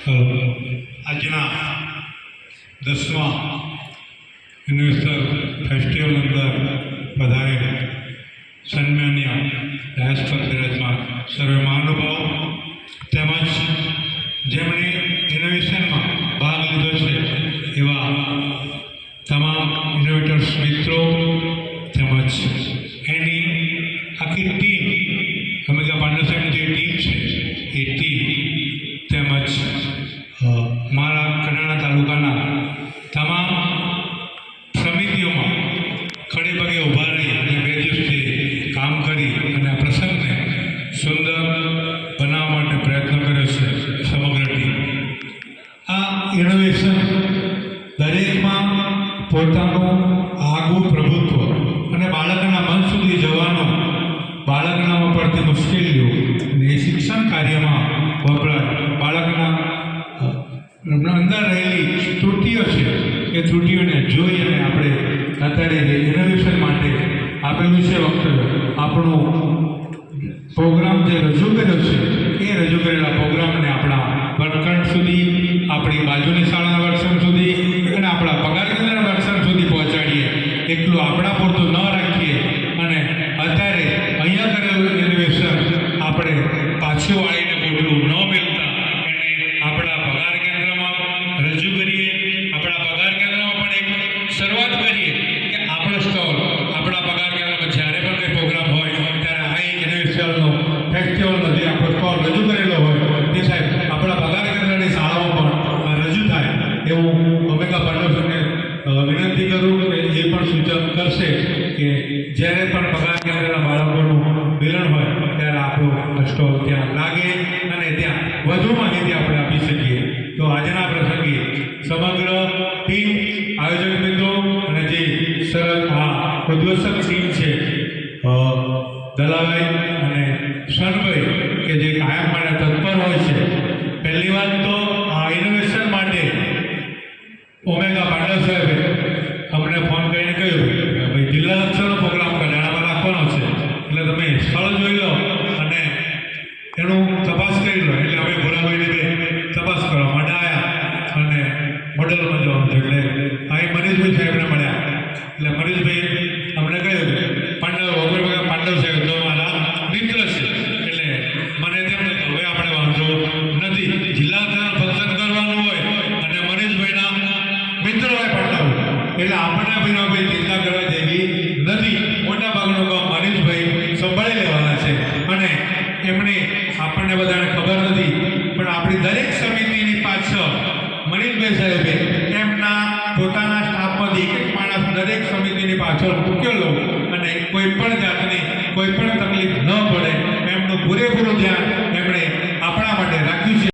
આજના દસમા universal festival અંદર પધારે સન્માન્ય ડાયસ્પર બિરાજમાન. સર્વે મહાનુભાવો તેમજ જેમણે કરી અને પ્રસંગને સુંદર બનાવવા માટે પ્રયત્ન કર્યો છે સમગ્ર ટીમ. આ ઇનોવેશન દરેકમાં પોતાનું આગવું પ્રભુત્વ અને બાળકના મન સુધી જવાનું બાળકના ઉપરથી મુશ્કેલીઓ અને શિક્ષણ કાર્યમાં વપરાય. બાળકના અંદર રહેલી ત્રુટિઓ છે એ ત્રુટિઓને જોઈ અને આપણે અત્યારે ઇનોવેશન માટે આપેલું છે વખતે આપણો પ્રોગ્રામ જે રજૂ કર્યો છે, એ રજૂ કરેલા પ્રોગ્રામને આપણા વર્ગખંડ સુધી, આપણી બાજુની શાળાના વર્ગખંડ સુધી અને આપણા પગાર કેન્દ્રના વર્ગખંડ સુધી પહોંચાડીએ. એટલું આપણા પૂરતું ન રાખીએ અને અત્યારે અહીંયા કરેલું ઇનોવેશન આપણે પાછું વાળીને મોટું ન મેળતા એને આપણા પગાર કેન્દ્રમાં રજૂ કરીએ, આપણા પગાર કેન્દ્રમાં પણ એક શરૂઆત કરીએ કે આપણો સ્ટોલ આપણા પગાર કેન્દ્રમાં જ્યારે પણ કંઈ પ્રોગ્રામ હોય ત્યારે આ એક ઇનોવેશનનો ફેસ્ટિવલનો જે આપણો સ્ટોલ રજૂ કરેલો હોય તે સાહેબ, આપણા પગાર કેન્દ્રની શાળાઓ પણ રજૂ થાય એવું અમેરિકા ફાઉન્ડેશનને વિનંતી કરું કે એ પણ સૂચન કરશે કે જ્યારે પણ પગાર કેન્દ્રના બાળકોનું મિલન હોય, ત્યારે આપણો સ્ટોલ ત્યાં લાગે અને ત્યાં વધુ માહિતી આપણે આપી શકીએ. તો આજના પ્રસંગે સમગ્ર ટીમ, આયોજક મિત્રો અને જે સરળ આ ઉદ્વસક ટીમ છે દલાભાઈ કે જે કાયમ માટે તત્પર હોય છે. પહેલી વાત તો આ ઇનોવેશન માટે ઓમેગા પાંડવ સાહેબે અમને ફોન કરીને કહ્યું કે ભાઈ જિલ્લા કક્ષાનો પ્રોગ્રામ કલ્યાણમાં રાખવાનો છે. એટલે તમે સ્થળ જોઈ લો. એટલે આપણને ભાઈનો ભાઈ ચિંતા કરવા જેવી નથી. મોટા ભાગનો કામ મનીષભાઈ સંભાળી લેવાના છે. અને એમણે આપણને બધાને ખબર નથી, પણ આપણી દરેક સમિતિની પાછળ મનીષભાઈ સાહેબે એમના પોતાના સ્ટાફમાંથી એક એક માણસ દરેક સમિતિની પાછળ મૂકેલો અને કોઈ પણ જાતની કોઈ પણ તકલીફ ન પડે, એમનું પૂરેપૂરું ધ્યાન